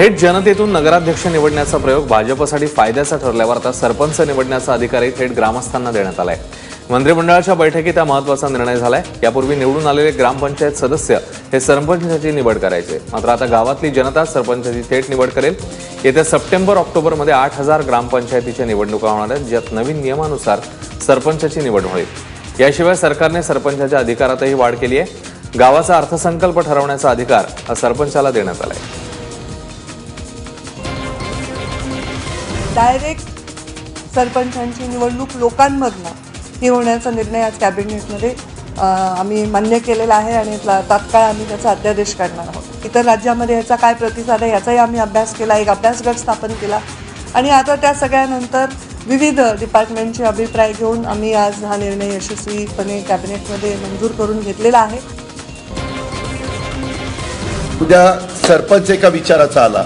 थेट जनतेतून नगराध्यक्ष निवडण्याचा प्रयोग भाजपसाठी फायद्याचा ठरल्यावर आता सरपंच निवडण्याचा अधिकारही थेट ग्रामस्थांना देण्यात आलाय. मंत्रिमंडळाच्या बैठकीत हा महत्त्वाचा निर्णय झालाय. यापूर्वी निवडून आलेले ग्रामपंचायत सदस्य हे सरपंचाची निवड करायचे. मात्र आता गावातली जनता सरपंचाची थेट निवड करेल. येत्या सप्टेंबर ऑक्टोबरमध्ये आठ हजार ग्रामपंचायतीच्या निवडणुका होणार आहेत ज्यात नवीन नियमानुसार सरपंचाची निवड होईल. याशिवाय सरकारने सरपंचाच्या अधिकारातही वाढ केली आहे. गावाचा अर्थसंकल्प ठरवण्याचा अधिकार हा सरपंचाला देण्यात आला आहे डायरेक्ट सरपंचांची निवडणूक लोकांमधनं ही होण्याचा निर्णय आज कॅबिनेटमध्ये आम्ही मान्य केलेला आहे आणि तात्काळ आम्ही त्याचा अध्यादेश काढणार आहोत. इतर राज्यामध्ये याचा काय प्रतिसाद आहे याचाही आम्ही अभ्यास केला एक अभ्यास गट स्थापन केला. आणि आता त्या सगळ्यानंतर विविध डिपार्टमेंटचे अभिप्राय घेऊन आम्ही आज हा निर्णय यशस्वीपणे कॅबिनेटमध्ये मंजूर करून घेतलेला आहे. उद्या सरपंच एका विचाराचा आला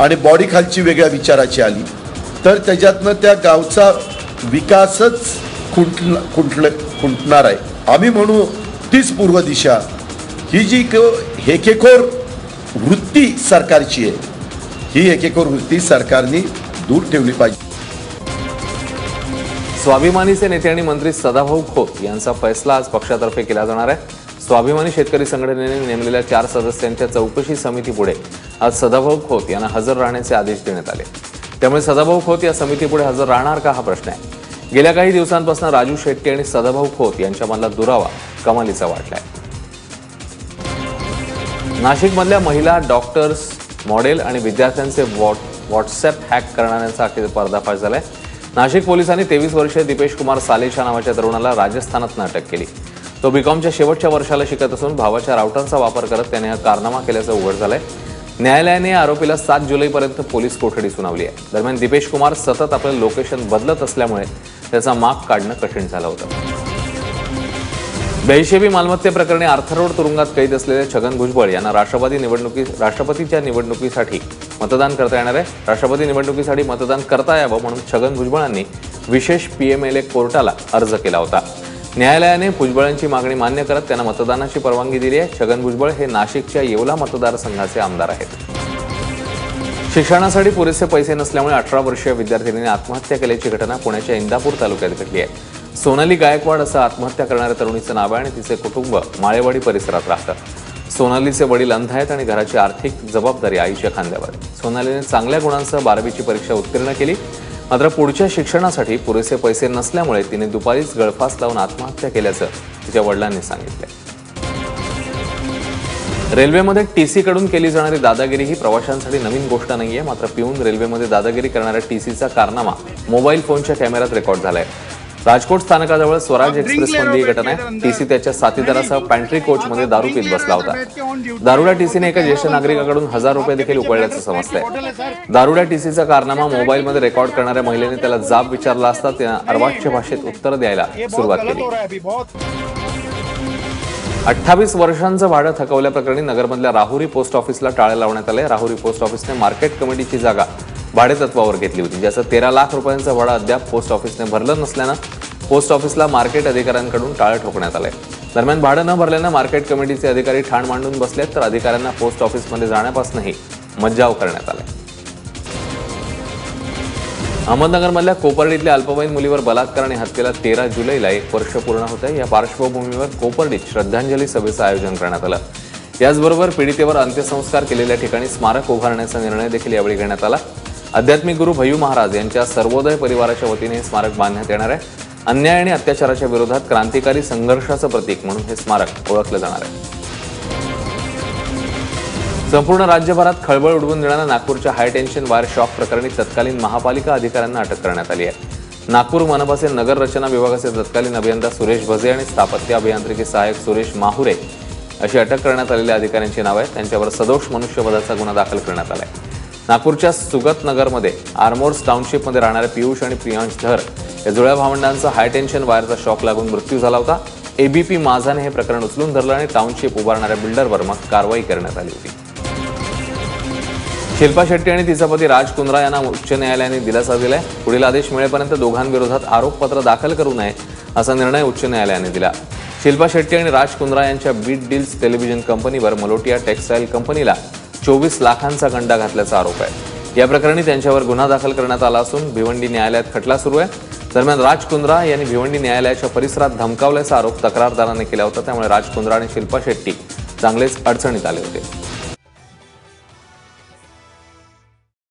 आणि बॉडी खालची वेगळ्या विचाराची आली. तर त्याच्यातनं त्या गावचा विकासच खुंटला खुंटल खुंटणार आहे. आम्ही म्हणू तीच पूर्व दिशा. ही जी क- हेकेखोर वृत्ती सरकारची आहे ही हेकेखोर वृत्ती सरकारने दूर ठेवली पाहिजे. स्वाभिमानीचे नेते आणि मंत्री सदाभाऊ खोत यांचा फैसला आज पक्षातर्फे केला जाणार आहे. स्वाभिमानी शेतकरी संघटनेने नेमलेल्या चार सदस्यांच्या चौकशी समितीपुढे आज सदाभाऊ खोत यांना हजर राहण्याचे आदेश देण्यात आले. त्यामुळे सदाभाऊ खोत या समितीपुढे हजर राहणार का हा प्रश्न आहे. गेल्या काही दिवसांपासून राजू शेट्टी आणि सदाभाऊ खोत यांच्यामधला दुरावा कमालीचा वाटलाय नाशिकमधल्या महिला डॉक्टर्स मॉडेल आणि विद्यार्थ्यांचे व्हॉट व्हॉट्सअप हॅक करणाऱ्यांचा अखेर पर्दाफाश झालाय. नाशिक पोलिसांनी तेवीस वर्षीय दिपेश कुमार सालेशा नावाच्या तरुणाला राजस्थानात अटक केली. तो बीकॉमच्या शेवटच्या वर्षाला शिकत असून भावाच्या राऊटांचा वापर करत त्याने हा कारनामा केल्याचं उघड झालंय. न्यायालयाने आरोपीला सात जुलैपर्यंत पोलीस कोठडी सुनावली आहे. दरम्यान दीपेश कुमार सतत आपलं लोकेशन बदलत असल्यामुळे त्याचा माग काढणं कठीण झालं होतं. बेहिशेबी मालमत्तेप्रकरणी आर्थरोड तुरुंगात कैद असलेले छगन भुजबळ यांना राष्ट्रवादी निवडणुकी राष्ट्रपतीच्या निवडणुकीसाठी मतदान करता येणार आहे. राष्ट्रपती निवडणुकीसाठी मतदान करता यावं म्हणून छगन भुजबळांनी विशेष पीएमएलए कोर्टाला अर्ज केला होता. न्यायालयाने भुजबळांची मागणी मान्य करत त्यांना मतदानाची परवानगी दिली आहे. छगन भुजबळ हे नाशिकच्या येवला मतदारसंघाचे आमदार आहेत. शिक्षणासाठी पुरेसे पैसे नसल्यामुळे अठरा वर्षीय विद्यार्थिनीने आत्महत्या केल्याची घटना पुण्याच्या इंदापूर तालुक्यात घडली आहे. सोनाली गायकवाड असं आत्महत्या करणाऱ्या तरुणीचं नाव आहे आणि तिचे कुटुंब माळेवाडी परिसरात राहतं. सोनालीचे वडील अंध आहेत आणि घराची आर्थिक जबाबदारी आईच्या खांद्यावर. सोनालीने चांगल्या गुणांसह बारावीची परीक्षा उत्तीर्ण केली. मात्र पुढच्या शिक्षणासाठी पुरेसे पैसे नसल्यामुळे तिने दुपारीच गळफास लावून आत्महत्या केल्याचं तिच्या वडिलांनी सांगितलं रेल्वेमध्ये टीसी कडून केली जाणारी दादागिरी ही प्रवाशांसाठी नवीन गोष्ट नाहीये मात्र पिऊन रेल्वेमध्ये दादागिरी करणाऱ्या टीसीचा कारनामा मोबाईल फोनच्या कॅमेऱ्यात रेकॉर्ड झालाय. राजकोट स्थानकाजवळ स्वराज एक्सप्रेस मधली ही घटना आहे. टीसी त्याच्या साथीदारासह पॅन्ट्री कोच मध्ये दारू पीत बसला होता. दारुड्या टीसीने एका ज्येष्ठ नागरिकाकडून हजार रुपये देखील उकळल्याचं समजलंय दारुड्या टीसीचा कारनामा मोबाईलमध्ये रेकॉर्ड करणाऱ्या महिलेने त्याला जाब विचारला असता त्यानं अर्वाच्य भाषेत उत्तर द्यायला सुरुवात केली. अठ्ठावीस वर्षांचं भाडं थकवल्याप्रकरणी नगरमधल्या राहुरी पोस्ट ऑफिसला टाळे लावण्यात आले. राहुरी पोस्ट ऑफिसने मार्केट कमिटीची जागा भाडेतत्वावर घेतली होती ज्याचं तेरा लाख रुपयांचा भाडा अद्याप पोस्ट ऑफिसने भरलं नसल्यानं पोस्ट ऑफिसला मार्केट अधिकाऱ्यांकडून टाळं ठोकण्यात आलंय. दरम्यान भाडं न भरल्यानं मार्केट कमिटीचे अधिकारी ठाण मांडून बसलेत तर अधिकाऱ्यांना पोस्ट ऑफिसमध्ये जाण्यापासूनही मज्जाव करण्यात आलाय. अहमदनगरमधल्या कोपर्डीतल्या अल्पवयीन मुलीवर बलात्कार आणि हत्येला तेरा जुलैला एक वर्ष पूर्ण होत आहे या पार्श्वभूमीवर कोपर्डीत श्रद्धांजली सभेचं आयोजन करण्यात आलं. याचबरोबर पीडितेवर अंत्यसंस्कार केलेल्या ठिकाणी स्मारक उभारण्याचा निर्णय देखील यावेळी घेण्यात आला. आध्यात्मिक गुरु भयू महाराज यांच्या सर्वोदय परिवाराच्या वतीने हे स्मारक बांधण्यात येणार आहे. अन्याय आणि अत्याचाराच्या विरोधात क्रांतिकारी संघर्षाचं प्रतीक म्हणून हे स्मारक ओळखलं जाणार आहे. संपूर्ण राज्यभरात खळबळ उडवून देणाऱ्या नागपूरच्या हाय टेन्शन वायर शॉक प्रकरणी तत्कालीन महापालिका अधिकाऱ्यांना अटक करण्यात आली आहे. नागपूर मनपाचे नगर रचना विभागाचे तत्कालीन अभियंता सुरेश भजे आणि स्थापत्य अभियांत्रिकी सहाय्यक सुरेश माहुरे अशी अटक करण्यात आलेल्या अधिकाऱ्यांची नावं आहेत. त्यांच्यावर सदोष मनुष्यवधाचा गुन्हा दाखल करण्यात आलाय. नागपूरच्या सुगत नगरमध्ये आर्मोर्स टाउनशिपमध्ये राहणारे पियुष आणि प्रियांश धर या जुळ्या भावंडांचा हाय टेन्शन वायरचा शॉक लागून मृत्यू झाला होता. एबीपी माझाने हे प्रकरण उचलून धरलं आणि टाउनशिप उभारणाऱ्या बिल्डरवर मग कारवाई करण्यात आली होती. शिल्पा शेट्टी आणि तिचा पती राज कुंद्रा यांना उच्च न्यायालयाने दिलासा दिलाय. पुढील आदेश मिळेपर्यंत दोघांविरोधात आरोपपत्र दाखल करू नये असा निर्णय उच्च न्यायालयाने दिला. शिल्पा शेट्टी आणि राज कुंद्रा यांच्या बीट डील्स टेलिव्हिजन कंपनीवर मलोटिया टेक्सटाईल कंपनीला चोवीस लाखांचा गंडा घातल्याचा आरोप आहे. या प्रकरणी त्यांच्यावर गुन्हा दाखल करण्यात आला असून भिवंडी न्यायालयात खटला सुरू आहे. दरम्यान राज कुंद्रा यांनी भिवंडी न्यायालयाच्या परिसरात धमकावल्याचा आरोप तक्रारदाराने केला होता. त्यामुळे राज कुंद्रा आणि शिल्पा शेट्टी चांगलेच अडचणीत आले होते.